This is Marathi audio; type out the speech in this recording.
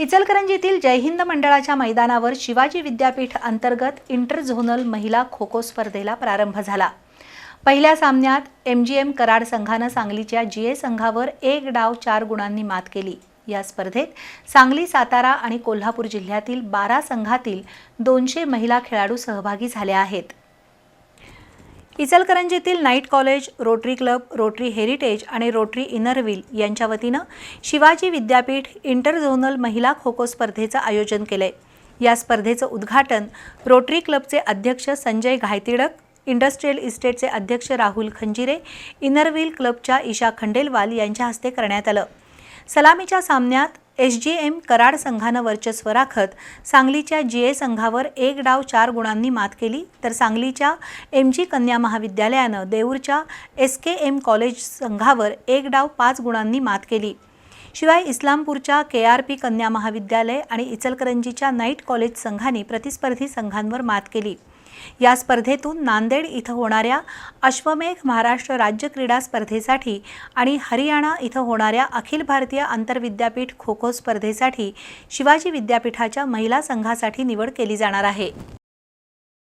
इचलकरंजीतील जय हिंद मंडळाच्या मैदानावर शिवाजी विद्यापीठ अंतर्गत इंटर झोनल महिला खो खो स्पर्धेला प्रारंभ झाला. पहिल्या सामन्यात एम जी एम कराड संघानं सांगलीच्या जी ए संघावर एक डाव चार गुणांनी मात केली. या स्पर्धेत सांगली सातारा आणि कोल्हापूर जिल्ह्यातील बारा संघातील दोनशे महिला खेळाडू सहभागी झाल्या आहेत. इचलकरंजीतील night college Rotary Club Rotary heritage आणि रोटरी इनरव्हील यांच्या वतीनं शिवाजी विद्यापीठ इंटर झोनल महिला खो खो स्पर्धेचं आयोजन केलंय. या स्पर्धेचं उद्घाटन रोटरी क्लबचे अध्यक्ष संजय घायतिडक इंडस्ट्रियल इस्टेटचे अध्यक्ष राहुल खंजिरे इनरव्हील क्लबच्या ईशा खंडेलवाल यांच्या हस्ते करण्यात आलं. सलामीच्या सामन्यात एस जी एम कराड संघानं वर्चस्व राखत सांगलीच्या जी ए संघावर एक डाव चार गुणांनी मात केली. तर सांगलीच्या एम जी कन्या महाविद्यालयानं देऊरच्या एस के एम कॉलेज संघावर एक डाव पाच गुणांनी मात केली. शिवाय इस्लामपूरच्या के आर पी कन्या महाविद्यालय आणि इचलकरंजीच्या नाईट कॉलेज संघांनी प्रतिस्पर्धी संघांवर मात केली. या स्पर्धेतून नांदेड इथं होणाऱ्या अश्वमेघ महाराष्ट्र राज्य क्रीडा स्पर्धेसाठी आणि हरियाणा इथं होणाऱ्या अखिल भारतीय आंतरविद्यापीठ खो खो स्पर्धेसाठी शिवाजी विद्यापीठाच्या महिला संघासाठी निवड केली जाणार आहे.